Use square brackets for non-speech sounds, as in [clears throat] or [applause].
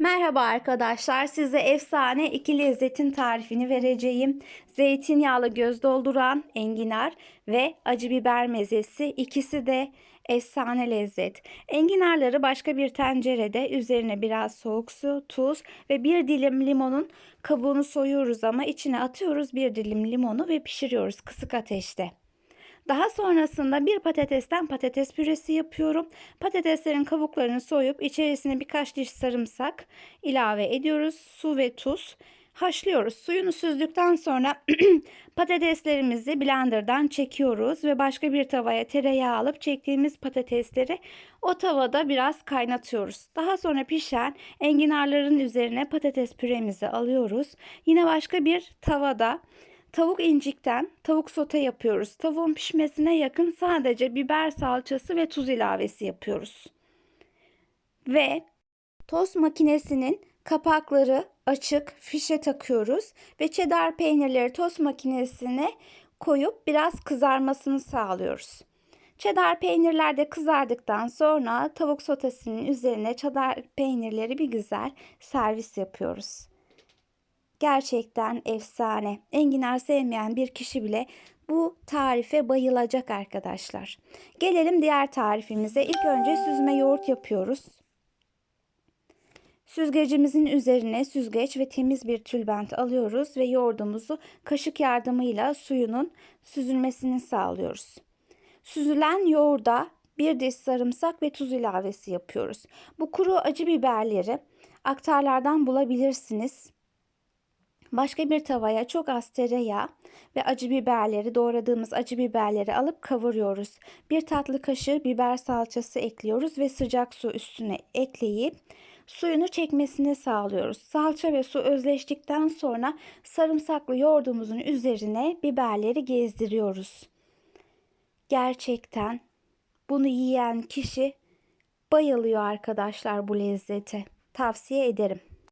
Merhaba arkadaşlar. Size efsane iki lezzetin tarifini vereceğim. Zeytinyağlı göz dolduran enginar ve acı biber mezesi ikisi de efsane lezzet. Enginarları başka bir tencerede üzerine biraz soğuk su, tuz ve bir dilim limonun kabuğunu soyuyoruz ama içine atıyoruz bir dilim limonu ve pişiriyoruz kısık ateşte. Daha sonrasında bir patatesten patates püresi yapıyorum. Patateslerin kabuklarını soyup içerisine birkaç diş sarımsak ilave ediyoruz. Su ve tuz haşlıyoruz. Suyunu süzdükten sonra [clears throat] patateslerimizi blenderdan çekiyoruz ve başka bir tavaya tereyağı alıp çektiğimiz patatesleri o tavada biraz kaynatıyoruz. Daha sonra pişen enginarların üzerine patates püremizi alıyoruz. Yine başka bir tavada Tavuk incikten tavuk sote yapıyoruz. Tavuğun pişmesine yakın sadece biber salçası ve tuz ilavesi yapıyoruz. Ve tost makinesinin kapakları açık fişe takıyoruz ve cheddar peynirleri tost makinesine koyup biraz kızarmasını sağlıyoruz. Cheddar peynirler de kızardıktan sonra tavuk sotesinin üzerine cheddar peynirleri bir güzel servis yapıyoruz. Gerçekten efsane. Enginar sevmeyen bir kişi bile bu tarife bayılacak arkadaşlar. Gelelim diğer tarifimize. İlk önce süzme yoğurt yapıyoruz. Süzgecimizin üzerine süzgeç ve temiz bir tülbent alıyoruz ve yoğurdumuzu kaşık yardımıyla suyunun süzülmesini sağlıyoruz. Süzülen yoğurda bir diş sarımsak ve tuz ilavesi yapıyoruz. Bu kuru acı biberleri aktarlardan bulabilirsiniz. Başka bir tavaya çok az tereyağı ve acı biberleri doğradığımız acı biberleri alıp kavuruyoruz. Bir tatlı kaşığı biber salçası ekliyoruz ve sıcak su üstüne ekleyip suyunu çekmesini sağlıyoruz. Salça ve su özleştikten sonra sarımsaklı yoğurdumuzun üzerine biberleri gezdiriyoruz. Gerçekten bunu yiyen kişi bayılıyor arkadaşlar bu lezzete. Tavsiye ederim.